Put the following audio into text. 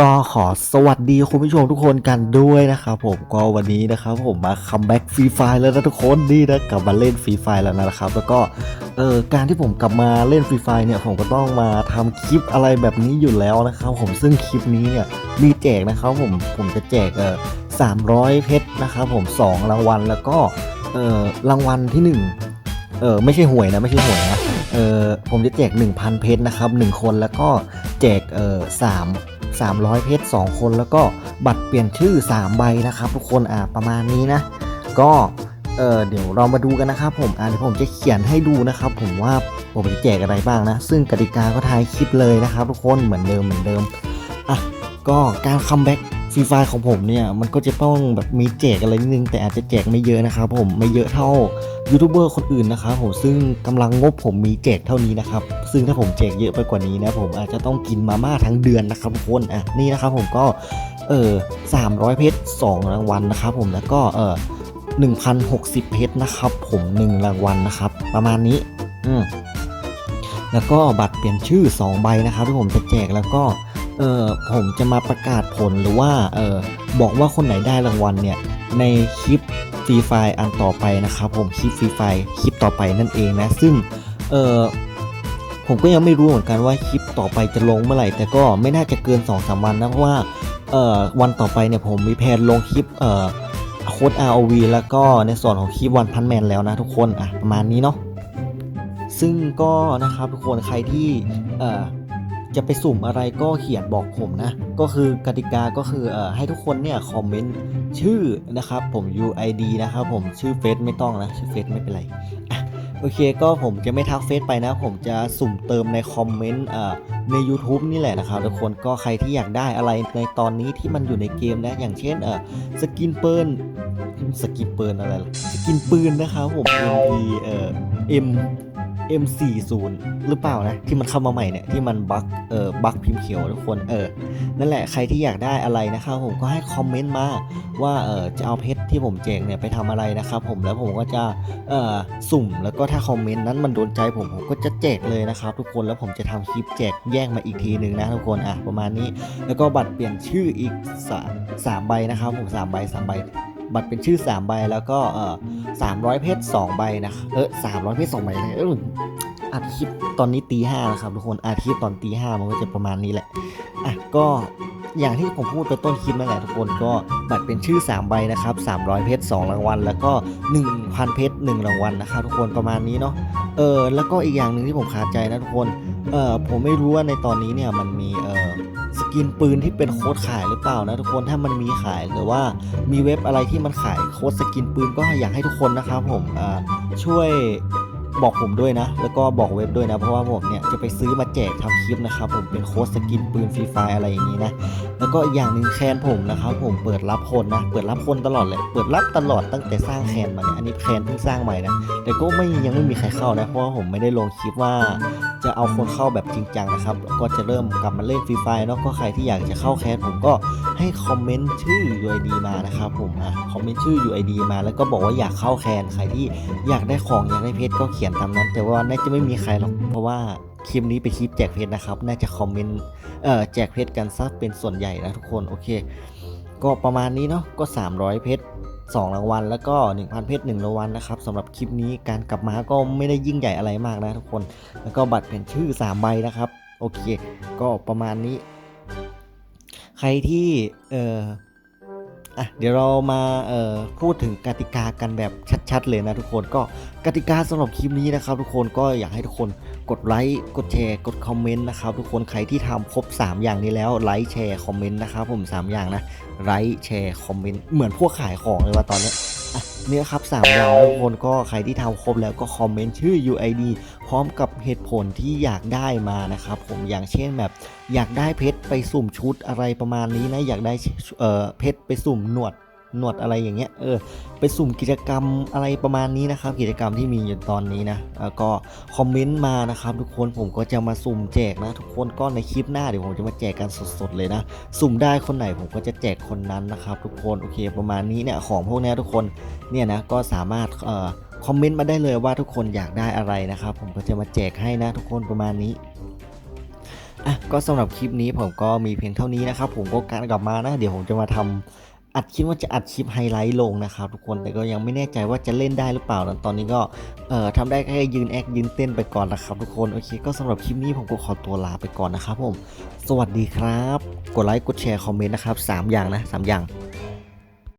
ก็ขอสวัสดีคุณผู้ชมทุกคนกันด้วยนะครับผมก็วันนี้นะครับผมมาคัมแบ็กฟรีไฟแล้วนะทุกคนนี่นะกลับมาเล่นฟรีไฟแล้วนะครับ แล้วก็เออการที่ผมกลับมาเล่นฟรีไฟเนี่ยผมก็ต้องมาทำคลิปอะไรแบบนี้อยู่แล้วนะครับผมซึ่งคลิปนี้เนี่ยมีแจกนะครับผมผมจะแจกเออสามร้อยเพชรนะครับผมสองรางวัลแล้วก็เออรางวัลที่หนึ่งเออไม่ใช่หวยนะไม่ใช่หวยนะเออผมจะแจก 1,000 เพชรนะครับหนึ่งคนแล้วก็แจกเออสาม 300 เพชร 2 คน แล้วก็บัตรเปลี่ยนชื่อ 3 ใบนะครับ ทุกคนอ่าประมาณนี้นะ ก็เออเดี๋ยวเรามาดูกันนะครับผมอ่าเดี๋ยวผมจะเขียนให้ดูนะครับ ผมว่าผมจะแจกอะไรบ้างนะ ซึ่งกติกาก็ทายคลิปเลยนะครับ ทุกคนเหมือนเดิมเหมือนเดิมอะก็การคัมแบ็ก ฟรีไฟของผมเนี่ยมันก็จะต้องแบบมีแจกอะไรนิดนึง แต่อาจจะแจกไม่เยอะนะครับผมไม่เยอะเท่ายูทูบเบอร์คนอื่นนะครับผมซึ่งกำลังงบผมมีแจกเท่านี้นะครับซึ่งถ้าผมแจกเยอะไปกว่านี้นะผมอาจจะต้องกินมาม่าทั้งเดือนนะครับทุกคนอะนี่นะครับผมก็เออ300เพชร2รางวัลนะครับผมแล้วก็เออ1,060เพชรนะครับผม1รางวัลนะครับ ประมาณนี้อืมแล้วก็บัตรเปลี่ยนชื่อ 2 ใบนะครับที่ผมจะแจกแล้วก็ เออผมจะมาประกาศผลหรือว่าเออบอกว่าคนไหนได้รางวัลเนี่ยในคลิปฟรีไฟอันต่อไปนะครับผมคลิปฟรีไฟคลิปต่อไปนั่นเองนะ ซึ่งเออผมก็ยังไม่รู้เหมือนกันว่าคลิปต่อไปจะลงเมื่อไหร่ แต่ก็ไม่น่าจะเกิน2อสวันนะเพราะว่าเอ่อวันต่อไปเนี่ยผมมีแผนลงคลิปเอ่อโค้ด ROV แล้วก็ในส่วนของคลิปวันพันแมนแล้วนะทุกคนอะประมาณนี้เนาะซึ่งก็นะครับทุกคนใครที่เอ่อ จะไปสุ่มอะไรก็เขียนบอกผมนะ ก็คือกติกาก็คือเอ่อให้ทุกคนเนี่ยคอมเมนต์ชื่อนะครับผม UID นะครับผมชื่อเฟซไม่ต้องนะ ชื่อเฟซไม่เป็นไรโอเคก็ผมจะไม่ทักเฟซไปนะ ผมจะสุ่มเติมในคอมเมนต์เอ่อใน YouTube นี่แหละนะครับทุกคนก็ใครที่อยากได้อะไรในตอนนี้ที่มันอยู่ในเกมนะ อย่างเช่นเอ่อสกินปืนสกินปืนอะไรสกินปืนนะครับผม MP เอ่อ M M40 หรือเปล่านะที่มันเข้ามาใหม่เนี่ยที่มันบั๊กเออบั๊กพิมพ์เขียวทุกคนเออนั่นแหละใครที่อยากได้อะไรนะครับผมก็ให้คอมเมนต์มาว่าเออจะเอาเพชรที่ผมแจกเนี่ยไปทำอะไรนะครับผมแล้วผมก็จะเออสุ่มแล้วก็ถ้าคอมเมนต์นั้นมันโดนใจผมผมก็จะแจกเลยนะครับทุกคนแล้วผมจะทำคลิปแจกแยกมาอีกทีหนึ่งนะทุกคนอะประมาณนี้ แล้วก็บัตรเปลี่ยนชื่ออีกสามสามใบนะครับผมสามใบสามใบ บัตรเป็นชื่อ 3 ใบแล้วก็เออสามร้อยเพชร2ใบนะเออสามร้อยเพชรสองใบเลยเอออัดคลิปตอนนี้ตีห้านะครับทุกคนอัดคลิปตอนตีห้ามันก็จะประมาณนี้แหละอะก็อย่างที่ผมพูดไปต้นคลิปนั่นแหละทุกคนก็บัตรเป็นชื่อ 3 ใบนะครับ 300 เพชร2รางวัล แล้วก็ 1,000 เพชร1รางวัลนะครับทุกคนประมาณนี้เนาะเออแล้วก็อีกอย่างหนึ่งที่ผมคาดใจนะทุกคนเออผมไม่รู้ว่าในตอนนี้เนี่ยมันมีเออส กินปืนที่เป็นโค้ดขายหรือเปล่านะทุกคนถ้ามันมีขายหรือว่ามีเว็บอะไรที่มันขายโค้ดสกินปืนก็อยากให้ทุกคนนะครับผมช่วยบอกผมด้วยนะ แล้วก็บอกเว็บด้วยนะ เพราะว่าผมเนี่ยจะไปซื้อมาแจกทำคลิปนะครับผมเป็นโค้ดสกินปืนฟรีไฟอะไรอย่างนี้นะ แล้วก็อีกอย่างหนึ่งแคนผมนะครับผมเปิดรับคนนะ เปิดรับคนตลอดเลย เปิดรับตลอดตั้งแต่สร้างแคนมาเนี่ย อันนี้แคนเพิ่งสร้างใหม่นะ แต่ก็ไม่ยังไม่มีใครเข้านะ เพราะว่าผมไม่ได้ลงคลิปว่า จะเอาคนเข้าแบบจริงจังนะครับ ก็จะเริ่มกลับมาเล่นฟรีไฟเนาะก็ใครที่อยากจะเข้าแคสผมก็ให้คอมเมนต์ชื่อ UID มานะครับผมอะคอมเมนต์ชื่อ UID มาแล้วก็บอกว่าอยากเข้าแคนใครที่อยากได้ของอยากได้เพชรก็เขียนตามนั้น แต่ว่าน่าจะไม่มีใครหรอกเพราะว่าคลิปนี้เป็นคลิปแจกเพชรนะครับ น่าจะคอมเมนต์เอ่อแจกเพชรกันซะเป็นส่วนใหญ่นะทุกคนโอเค ก็ประมาณนี้เนาะก็ 300 เพชร 2 รางวัล แล้วก็ 1,000 เพชร1รางวัลนะครับสำหรับคลิปนี้การกลับมาก็ไม่ได้ยิ่งใหญ่อะไรมากนะทุกคน แล้วก็บัตรเป็นชื่อ 3 ใบนะครับ โอเค ก็ประมาณนี้ ใครที่เออ อะเดี๋ยวเรามาเอ่อพูดถึงกติกากันแบบชัดๆเลยนะทุกคนก็กติกาสำหรับคลิปนี้นะครับทุกคนก็อยากให้ทุกคนกดไลค์กดแชร์กดคอมเมนต์นะครับทุกคนใครที่ทำครบ 3 อย่างนี้แล้วไลค์แชร์คอมเมนต์นะครับผม 3 อย่างนะไลค์แชร์คอมเมนต์เหมือนพวกขายของเลยว่าตอนนี้ เนี่ยครับ3อย่างแล้วทุกคนก็ใครที่ทำครบแล้วก็คอมเมนต์ชื่อ UID พร้อมกับเหตุผลที่อยากได้มานะครับผมอย่างเช่นแบบอยากได้เพชรไปสุ่มชุดอะไรประมาณนี้นะอยากได้เเพชรไปสุ่มหนวด หนวดอะไรอย่างเงี้ย เออ ไปสุ่มกิจกรรมอะไรประมาณนี้นะครับ กิจกรรมที่มีอยู่ตอนนี้นะแล้วก็คอมเมนต์มานะครับ ทุกคนผมก็จะมาสุ่มแจกนะ ทุกคนก็ในคลิปหน้าเดี๋ยวผมจะมาแจกกันสดๆเลยนะ สุ่มได้คนไหนผมก็จะแจกคนนั้นนะครับ ทุกคน โอเค ประมาณนี้เนี่ยของพวกเนี้ยทุกคน เนี่ยนะ ก็สามารถ เอ่อ คอมเมนต์มาได้เลยว่าทุกคนอยากได้อะไรนะครับ ผมก็จะมาแจกให้นะ ทุกคนประมาณนี้อะก็สำหรับคลิปนี้ผมก็มีเพียงเท่านี้นะครับผมก็การกลับมานะ เดี๋ยวผมจะมาทำ อัดคลิปว่าจะอัดคลิปไฮไลท์ลงนะครับทุกคนแต่ก็ยังไม่แน่ใจว่าจะเล่นได้หรือเปล่านะตอนนี้ก็เอ่อทำได้แค่ยืนแอคยืนเต้นไปก่อนนะครับทุกคนโอเคก็สำหรับคลิปนี้ผมก็ขอตัวลาไปก่อนนะครับผม สวัสดีครับ กดไลค์กดแชร์คอมเมนต์นะครับสามอย่างนะสามอย่าง